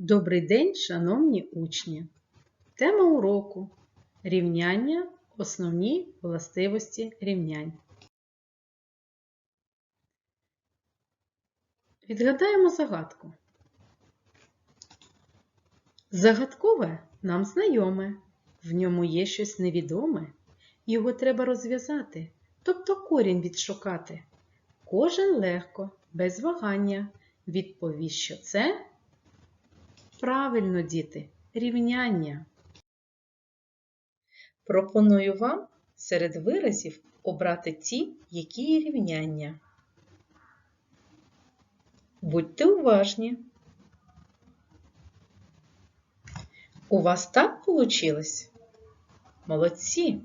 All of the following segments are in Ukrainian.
Добрий день, шановні учні! Тема уроку рівняння основні властивості рівнянь. Відгадаємо загадку. Загадкове нам знайоме, в ньому є щось невідоме, його треба розв'язати, тобто корінь відшукати. Кожен легко, без вагання, відповість, що це Правильно, діти, рівняння. Пропоную вам серед виразів обрати ті, які є рівняння. Будьте уважні. У вас так получилось? Молодці.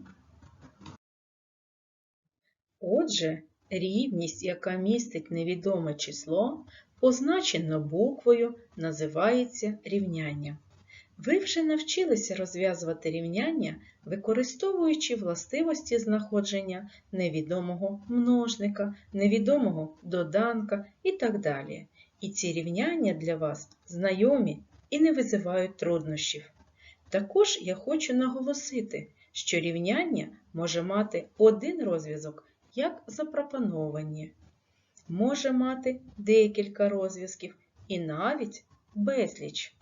Отже, рівність, яка містить невідоме число, позначено буквою, називається рівнянням. Ви вже навчилися розв'язувати рівняння, використовуючи властивості знаходження невідомого множника, невідомого доданка і так далі. І ці рівняння для вас знайомі і не визивають труднощів. Також я хочу наголосити, що рівняння може мати один розв'язок, як запропоновані може мати декілька розв'язків і навіть безліч.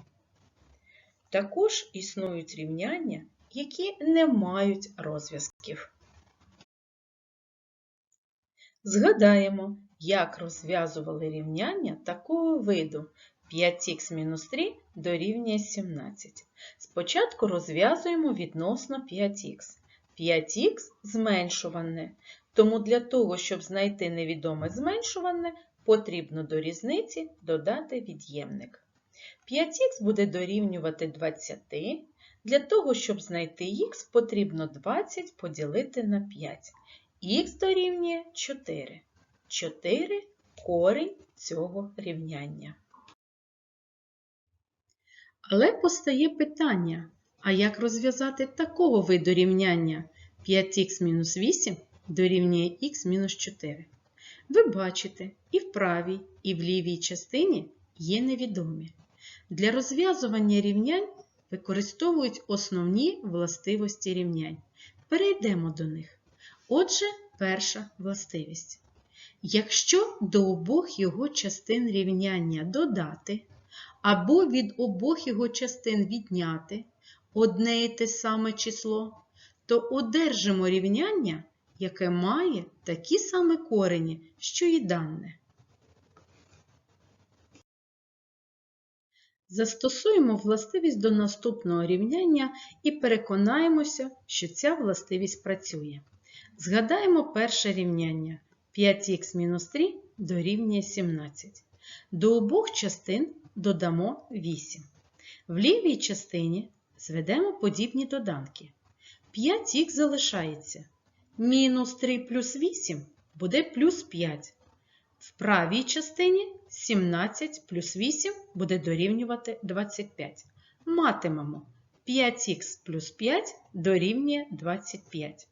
Також існують рівняння, які не мають розв'язків. Згадаємо, як розв'язували рівняння такого виду 5х-3 дорівнює 17. Спочатку розв'язуємо відносно 5х. 5х зменшуване, тому для того, щоб знайти невідоме зменшуване, потрібно до різниці додати від'ємник. 5х буде дорівнювати 20. Для того, щоб знайти х, потрібно 20 поділити на 5. Х дорівнює 4. 4 корінь цього рівняння. Але постає питання, а як розв'язати такого виду рівняння 5х-8 дорівнює х-4. Ви бачите, і в правій, і в лівій частині є невідомі. Для розв'язування рівнянь використовують основні властивості рівнянь. Перейдемо до них. Отже, перша властивість. Якщо до обох його частин рівняння додати, або від обох його частин відняти одне і те саме число, то одержимо рівняння, яке має такі самі корені, що і дане. Застосуємо властивість до наступного рівняння і переконаємося, що ця властивість працює. Згадаємо перше рівняння 5х-3 дорівнює 17. До обох частин додамо 8. В лівій частині зведемо подібні доданки. 5х залишається. Мінус 3 плюс 8 буде плюс 5. В правій частині 17 плюс 8 буде дорівнювати 25. Матимемо 5х плюс 5 дорівнює 25.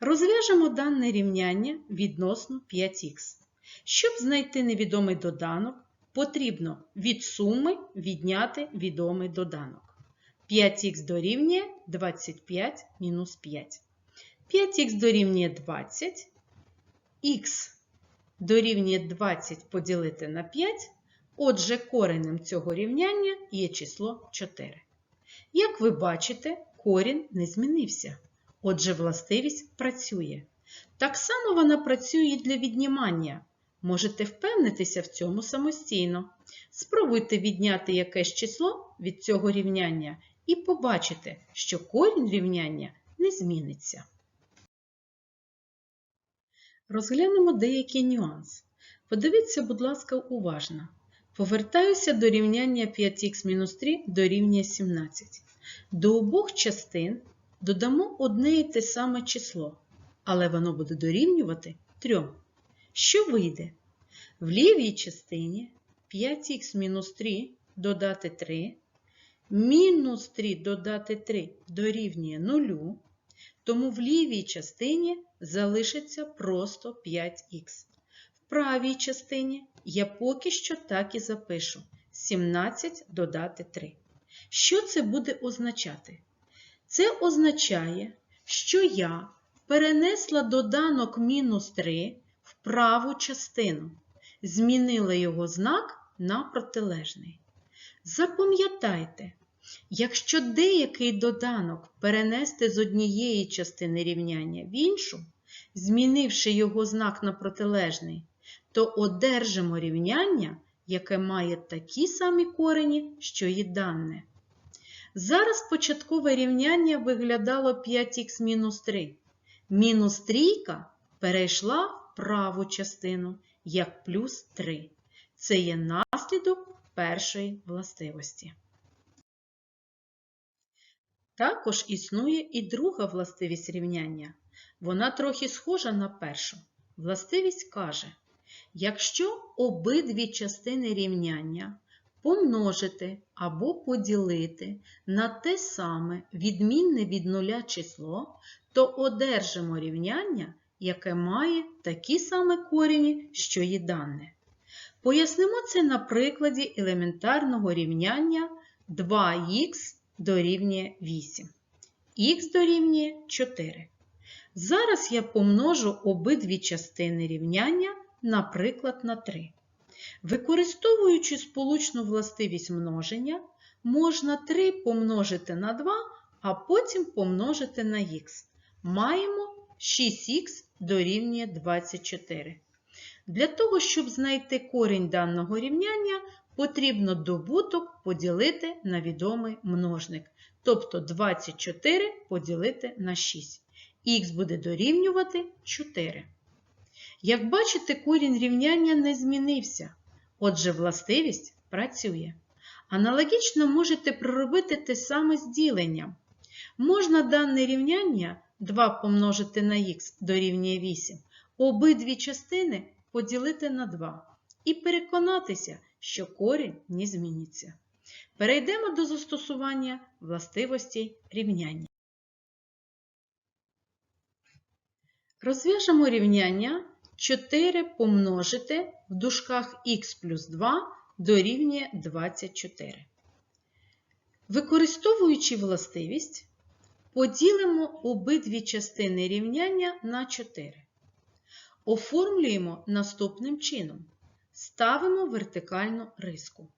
Розв'яжемо дане рівняння відносно 5х. Щоб знайти невідомий доданок, потрібно від суми відняти відомий доданок. 5х дорівнює 25 мінус 5. 5х дорівнює 20, х дорівнює 20 поділити на 5, отже, коренем цього рівняння є число 4. Як ви бачите, корінь не змінився. Отже, властивість працює. Так само вона працює і для віднімання. Можете впевнитися в цьому самостійно. Спробуйте відняти якесь число від цього рівняння і побачите, що корінь рівняння не зміниться. Розглянемо деякий нюанс. Подивіться, будь ласка, уважно. Повертаюся до рівняння 5х-3 дорівнює 17. До обох частин додамо одне і те саме число, але воно буде дорівнювати 3. Що вийде? В лівій частині 5х-3 додати 3, мінус 3 додати 3 дорівнює 0, тому в лівій частині залишиться просто 5х. В правій частині я поки що так і запишу. 17 додати 3. Що це буде означати? Це означає, що я перенесла доданок мінус 3 в праву частину, змінила його знак на протилежний. Запам'ятайте, якщо деякий доданок перенести з однієї частини рівняння в іншу, змінивши його знак на протилежний, то одержимо рівняння, яке має такі самі корені, що і дане. Зараз початкове рівняння виглядало 5х мінус 3. Мінус трійка перейшла в праву частину як плюс 3. Це є наслідок першої властивості. Також існує і друга властивість рівняння. Вона трохи схожа на першу. Властивість каже, якщо обидві частини рівняння помножити або поділити на те саме відмінне від нуля число, то одержимо рівняння, яке має такі самі корені, що і дане. Пояснимо це на прикладі елементарного рівняння 2х дорівнює 8. Х дорівнює 4. Зараз я помножу обидві частини рівняння, наприклад, на 3. Використовуючи сполучну властивість множення, можна 3 помножити на 2, а потім помножити на х. Маємо 6х дорівнює 24. Для того, щоб знайти корінь даного рівняння, потрібно добуток поділити на відомий множник. Тобто 24 поділити на 6. Х буде дорівнювати 4. Як бачите, корінь рівняння не змінився. Отже, властивість працює. Аналогічно можете проробити те саме з діленням. Можна дане рівняння 2 помножити на х дорівнює 8, обидві частини поділити на 2 і переконатися, що корінь не зміниться. Перейдемо до застосування властивостей рівняння. Розв'яжемо рівняння 4 помножити в дужках х плюс 2 дорівнює 24. Використовуючи властивість, поділимо обидві частини рівняння на 4. Оформлюємо наступним чином. Ставимо вертикальну риску.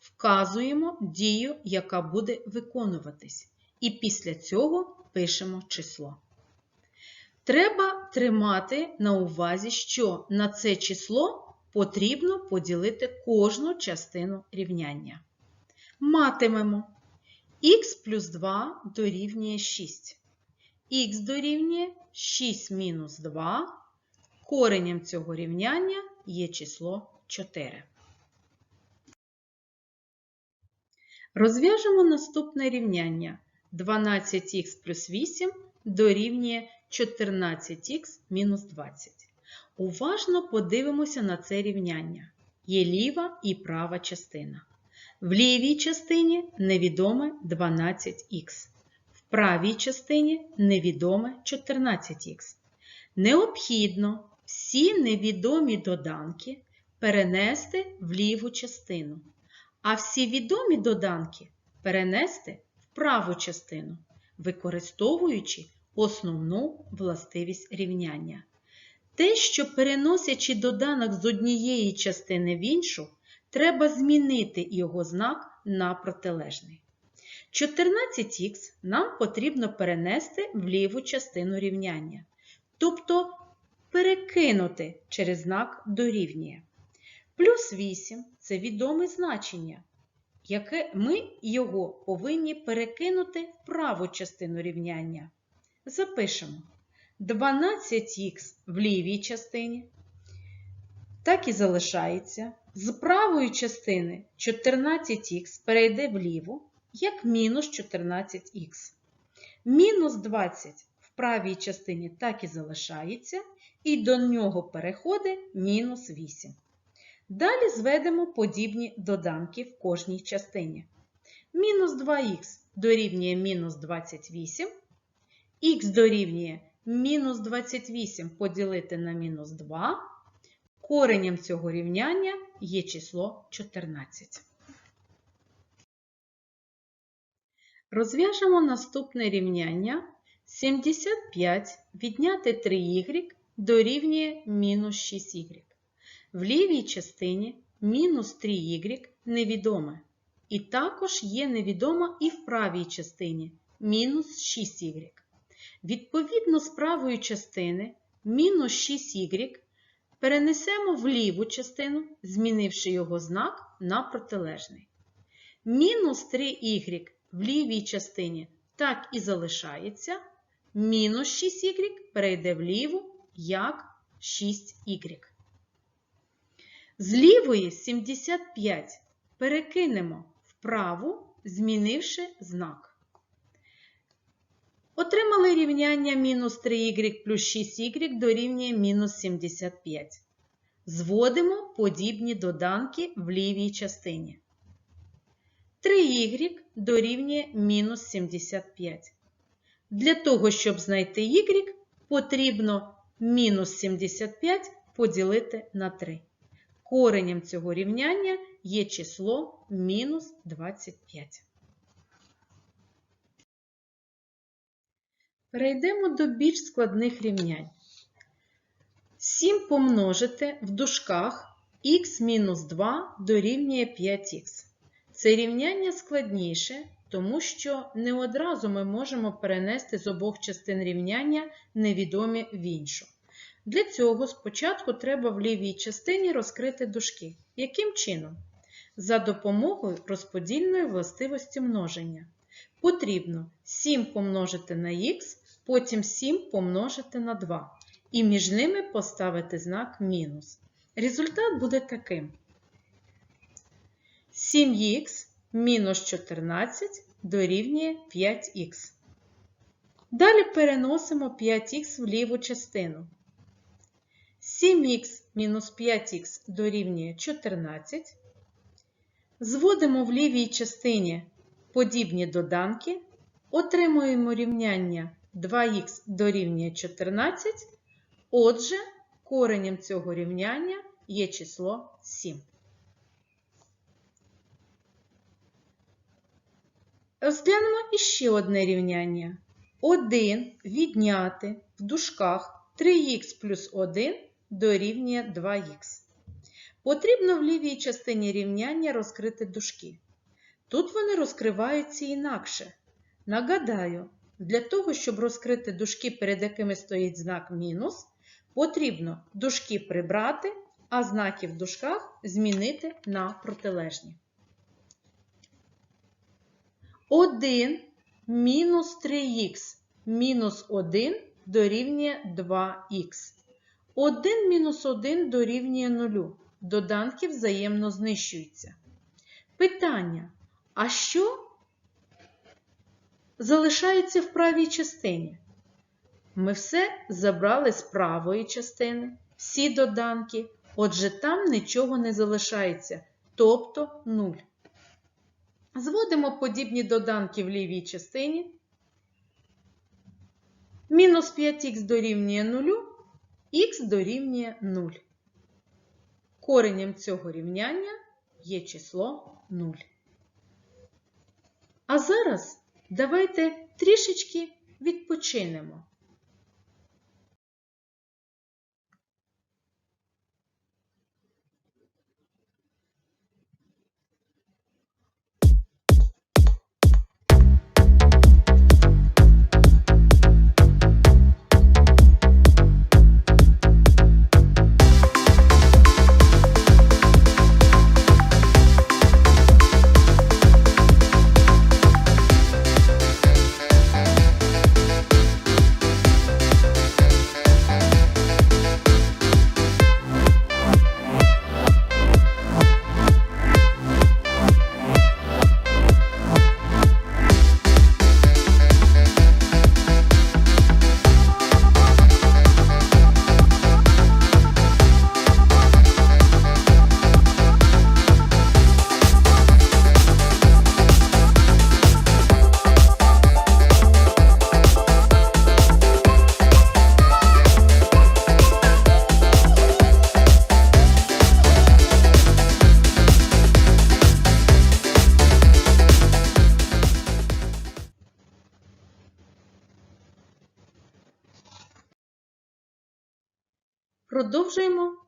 Вказуємо дію, яка буде виконуватись. І після цього пишемо число. Треба тримати на увазі, що на це число потрібно поділити кожну частину рівняння. Матимемо х плюс 2 дорівнює 6. х дорівнює 6 мінус 2. Коренем цього рівняння є число 4. Розв'яжемо наступне рівняння. 12х плюс 8 дорівнює 14х мінус 20. Уважно подивимося на це рівняння. Є ліва і права частина. В лівій частині невідоме 12х. В правій частині невідоме 14х. Необхідно всі невідомі доданки перенести в ліву частину, а всі відомі доданки перенести в праву частину, використовуючи основну властивість рівняння. Те, що переносячи доданок з однієї частини в іншу, треба змінити його знак на протилежний. 14х нам потрібно перенести в ліву частину рівняння, тобто перекинути через знак дорівнює. Плюс 8 це відоме значення, яке ми його повинні перекинути в праву частину рівняння. Запишемо 12х в лівій частині. Так і залишається. З правої частини 14х перейде вліву, як мінус 14х. Мінус 20 в правій частині так і залишається, і до нього переходить мінус 8. Далі зведемо подібні доданки в кожній частині. Мінус 2х дорівнює мінус 28, х дорівнює мінус 28 поділити на мінус 2. коренням цього рівняння є число 14. Розв'яжемо наступне рівняння 75 відняти 3 дорівнює мінус 6. В лівій частині мінус 3y невідоме. І також є невідома і в правій частині мінус 6y. Відповідно, з правої частини мінус 6y перенесемо в ліву частину, змінивши його знак на протилежний. Мінус 3y в лівій частині так і залишається. Мінус 6y перейде вліву як 6y. З лівої 75 перекинемо вправу, змінивши знак. Отримали рівняння мінус 3y плюс 6y дорівнює мінус 75. Зводимо подібні доданки в лівій частині. 3y дорівнює мінус 75. Для того, щоб знайти y, потрібно мінус 75 поділити на 3. Коренем цього рівняння є число мінус 25. Перейдемо до більш складних рівнянь. 7 помножити в дужках х-2 дорівнює 5х. Це рівняння складніше, тому що не одразу ми можемо перенести з обох частин рівняння невідомі в іншу. Для цього спочатку треба в лівій частині розкрити дужки. Яким чином? За допомогою розподільної властивості множення. Потрібно 7 помножити на х, потім 7 помножити на 2. І між ними поставити знак мінус. Результат буде таким. 7х мінус 14 дорівнює 5х. Далі переносимо 5х в ліву частину. 7х мінус 5х дорівнює 14. Зводимо в лівій частині подібні доданки, отримуємо рівняння 2х дорівнює 14. Отже, коренем цього рівняння є число 7. Розглянемо іще одне рівняння. 1 відняти в дужках 3х плюс 1 дорівнює 2х. Потрібно в лівій частині рівняння розкрити дужки. Тут вони розкриваються інакше. Нагадаю, для того, щоб розкрити дужки, перед якими стоїть знак мінус, потрібно дужки прибрати, а знаки в дужках змінити на протилежні. 1 мінус 3х мінус 1 дорівнює 2х. 1 мінус 1 дорівнює 0. Доданки взаємно знищуються. Питання. А що залишається в правій частині? Ми все забрали з правої частини, всі доданки, отже, там нічого не залишається, тобто 0. Зводимо подібні доданки в лівій частині. Мінус 5х дорівнює 0, х дорівнює 0. Коренем цього рівняння є число 0. А зараз давайте трішечки відпочинемо.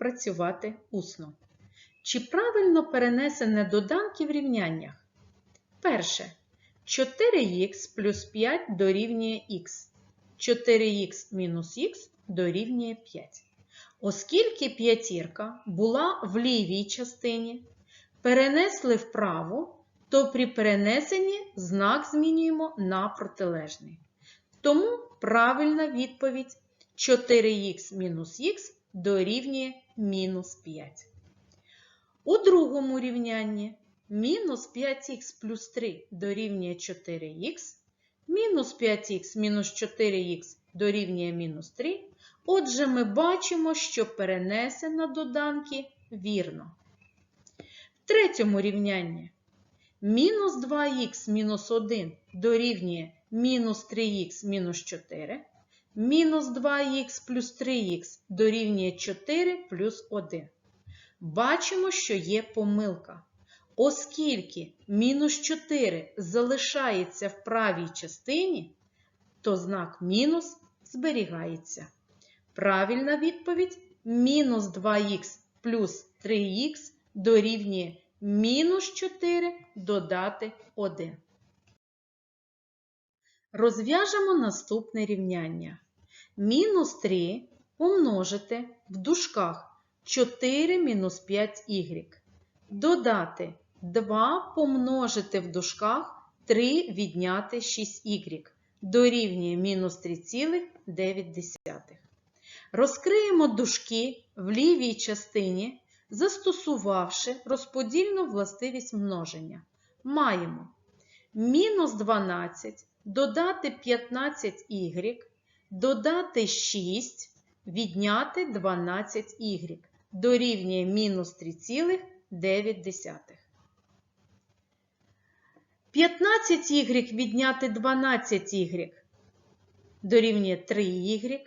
Працювати усно. Чи правильно перенесене доданки в рівняннях? Перше. 4х плюс 5 дорівнює х. 4х мінус х дорівнює 5. Оскільки п'ятірка була в лівій частині, перенесли вправо, то при перенесенні знак змінюємо на протилежний. Тому правильна відповідь 4х мінус х дорівнює мінус 5. У другому рівнянні мінус 5х плюс 3 дорівнює 4х, мінус 5х мінус 4х дорівнює мінус 3. Отже, ми бачимо, що перенесено доданки вірно. В третьому рівнянні мінус 2х мінус 1 дорівнює мінус 3х мінус 4, мінус 2х плюс 3х дорівнює 4 плюс 1. Бачимо, що є помилка. Оскільки мінус 4 залишається в правій частині, то знак мінус зберігається. Правильна відповідь мінус 2х плюс 3х дорівнює мінус 4 додати 1. Розв'яжемо наступне рівняння. Мінус 3 помножити в дужках 4 мінус 5y. Додати 2 помножити в дужках 3 відняти 6y. Дорівнює мінус 3,9. Розкриємо дужки в лівій частині, застосувавши розподільну властивість множення. Маємо мінус 12 додати 15y, додати 6, відняти 12y. Дорівнює мінус 3,9. 15y відняти 12y дорівнює 3y.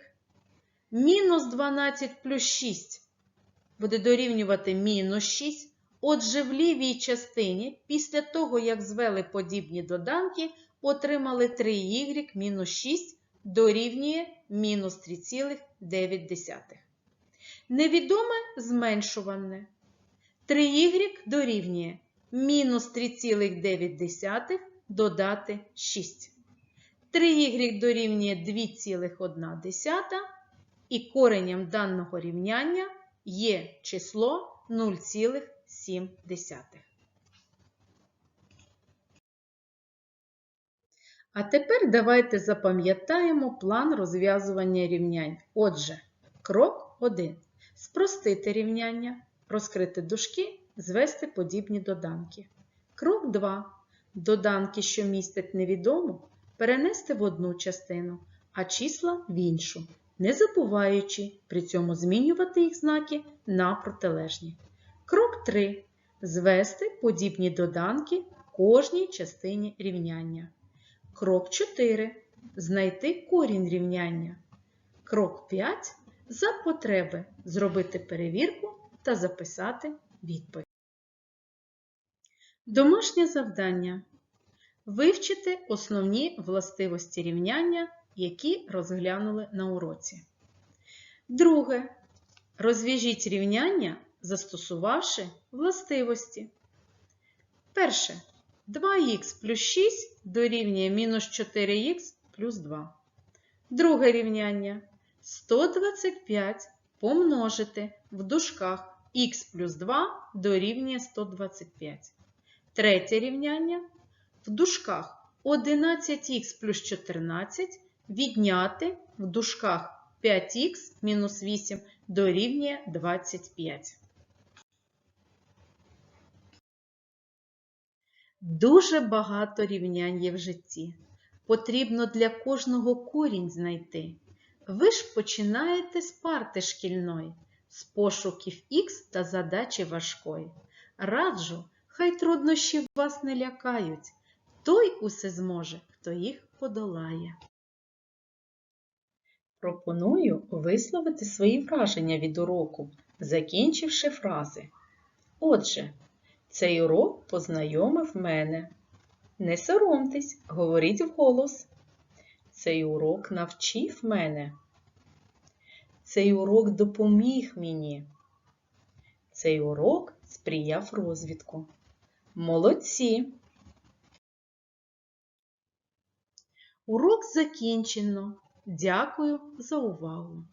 Мінус 12 плюс 6 буде дорівнювати мінус 6. Отже, в лівій частині, після того, як звели подібні доданки, отримали 3y мінус 6 дорівнює мінус 3,9. Невідоме зменшуване. 3y дорівнює мінус 3,9 додати 6. 3y дорівнює 2,1 і коренем даного рівняння є число 0,7. А тепер давайте запам'ятаємо план розв'язування рівнянь. Отже, крок 1. Спростити рівняння, розкрити дужки, звести подібні доданки. Крок 2. Доданки, що містять невідому, перенести в одну частину, а числа в іншу, не забуваючи при цьому змінювати їх знаки на протилежні. Крок 3. Звести подібні доданки кожній частині рівняння. Крок 4. Знайти корінь рівняння. Крок 5. За потреби зробити перевірку та записати відповідь. Домашнє завдання. Вивчити основні властивості рівняння, які розглянули на уроці. Друге. Розв'яжіть рівняння, застосувавши властивості. Перше. 2х плюс 6 дорівнює мінус 4х плюс 2. Друге рівняння. 125 помножити в дужках х плюс 2 дорівнює 125. Третє рівняння. В дужках 11х плюс 14 відняти в дужках 5х мінус 8 дорівнює 25. Дуже багато рівнянь є в житті. Потрібно для кожного корінь знайти. Ви ж починаєте з парти шкільної, з пошуків х та задачі важкої. Раджу, хай труднощі вас не лякають. Той усе зможе, хто їх подолає. Пропоную висловити свої враження від уроку, закінчивши фрази. Отже, цей урок познайомив мене. Не соромтесь, говоріть вголос. Цей урок навчив мене. Цей урок допоміг мені. Цей урок сприяв розвитку. Молодці! Урок закінчено. Дякую за увагу!